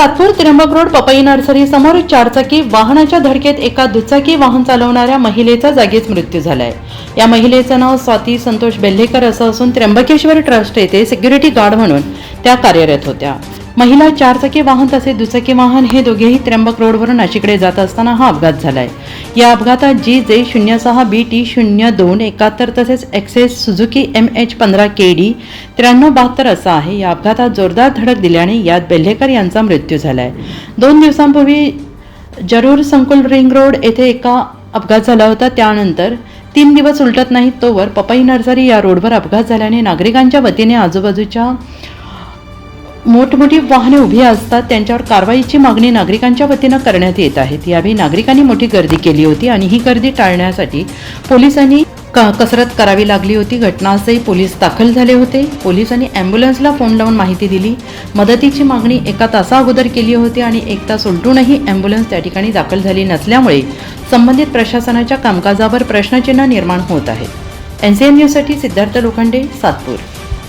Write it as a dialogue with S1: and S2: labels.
S1: Satpur Trimbak road पपई nursery समोर चारचाकी वाहनाच्या धडकेत एका दुचाकी वाहन चालवणाऱ्या महिलेचा जागीच मृत्यू झालाय. या महिलेचं नाव स्वाती संतोष बेल्हेकर असं असून त्र्यंबकेश्वर ट्रस्ट येथे सिक्युरिटी गार्ड म्हणून त्या कार्यरत होत्या. महिला चारचाकी वाहन तसेच दुचाकी वाहन हे दोघेही त्र्यंबक रोडवरून नाशिकडे जात असताना हा अपघात झालाय. या अपघातात जी जे शून्य सहा बी टी शून्य दोन एकाहत्तर तसेच एक्सेस सुझुकी एम एच पंधरा के डी त्र्याण्णव बहात्तर असा आहे. या अपघातात जोरदार धडक दिल्याने यात बेल्हेकर यांचा मृत्यू झालाय. दोन दिवसांपूर्वी जरूर संकुल रिंग रोड येथे एका अपघात झाला होता. त्यानंतर तीन दिवस उलटत नाहीत तोवर पपई नर्सरी या रोडवर अपघात झाल्याने नागरिकांच्या वतीने आजूबाजूच्या मोठमोठी वाहने उभी असतात त्यांच्यावर कारवाईची मागणी नागरिकांच्या वतीनं करण्यात येत आहेत यावेळी नागरिकांनी मोठी गर्दी केली होती आणि ही गर्दी टाळण्यासाठी पोलिसांनी क कसरत करावी लागली होती. घटनास्थळी पोलीस दाखल झाले होते. पोलिसांनी ॲम्ब्युलन्सला फोन लावून माहिती दिली. मदतीची मागणी एका तासा अगोदर केली होती आणि एक तास उलटूनही ॲम्ब्युलन्स त्या ठिकाणी दाखल झाली नसल्यामुळे संबंधित प्रशासनाच्या कामकाजावर प्रश्नचिन्ह निर्माण होत आहे. एन सी एम न्यूजसाठी सिद्धार्थ लोखंडे सातपूर.